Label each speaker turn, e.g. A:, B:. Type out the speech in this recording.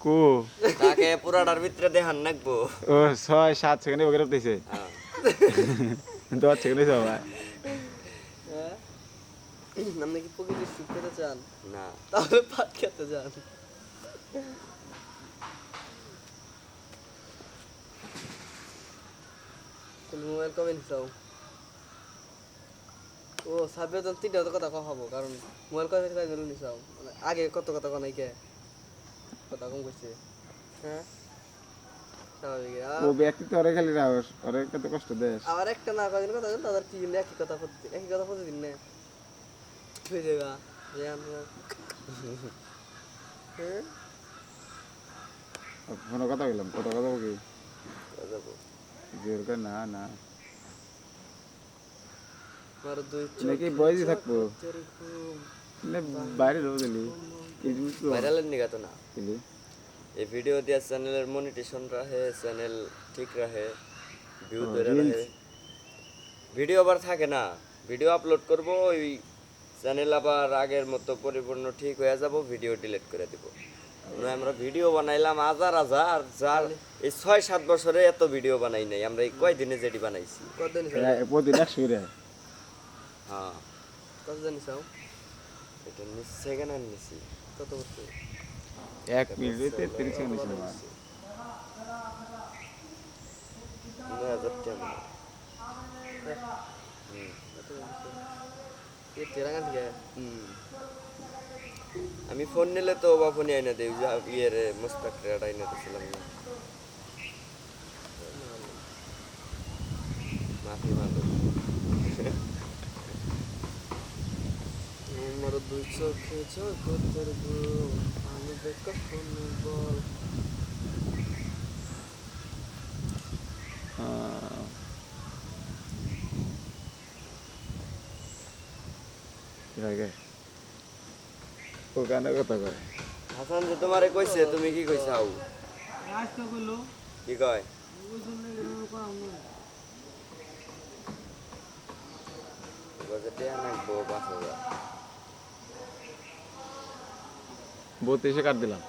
A: কো?
B: তাকে পুরাটার ভিতরে দেখান নাকবো।
A: ও ছয় সাত সেকেন্ডে ওকে উঠতেছে।
B: হ্যাঁ।
A: দশ সেকেন্ডে সবাই
C: হ্যাঁ? আপনি কি প্রকৃতির সুখ পেতে চান?
B: না।
C: তাহলে পাট খেতে যান। তুমি মোবাইল কবে নিছাও ও সাবে তো তিনটা কথা কম হব কারণ মোবাইল কবে থেকে গেল নিছাও মানে আগে কত কথা কনাই কে? কথা কম করছে হ্যাঁ?
A: ও ব্যক্তি তো খালি না ওরে কত কষ্ট দেশ।
C: আবার একটা না কদিন কথা তাদের কি একই কথা প্রতিদিন একই কথা প্রতিদিন না। হয়ে যাবে হ্যাঁ?
A: ফোনে কথা বললাম কত কথা বলি না না। নাকি বয়সই থাকব? বাইরে
B: ভাইরালের নিগা তো না। এই ভিডিও দিয়া চ্যানেলের মনিটেশন রাখে চ্যানেল ঠিক রাখে ভিউ ধরে রাখে ভিডিও আবার থাকে না। ভিডিও আপলোড করব ওই চ্যানেল আবার আগের মতো পরিপূর্ণ ঠিক হয়ে যাব ভিডিও ডিলিট করে দিব। আমরা ভিডিও বানাইলাম হাজার হাজার যার এই ছয় সাত বছরে এত ভিডিও বানাই নাই। আমরা এই কয়দিনে যেটি বানাইছি?
C: কতদিন
A: প্রতিদিন
B: হ্যাঁ।
C: কত জানি চাও?
B: এটা নিশ্চয় কেন নিছি।
C: কত করতে
A: এক মিনিটে তেত্রিশ সেকেন্ড আমার
B: হাজার টাকা। আমি ফোন নিলে তো বা ফোনই আইনা দেই যা ইয়ের মুস্তাক রেড আইনা দিছিলাম না। মাফি ভালো
C: আমার দুই চোখে চোখের ঘুম আমি কখন বল?
A: ওখানে কথা কয়।
B: হাসান যে তোমারে কইছে তুমি কি কইছাও কি কয়? বাজেটে আনাকবো পাঁচ হাজার
A: বত্রিশে কাট দিলাম।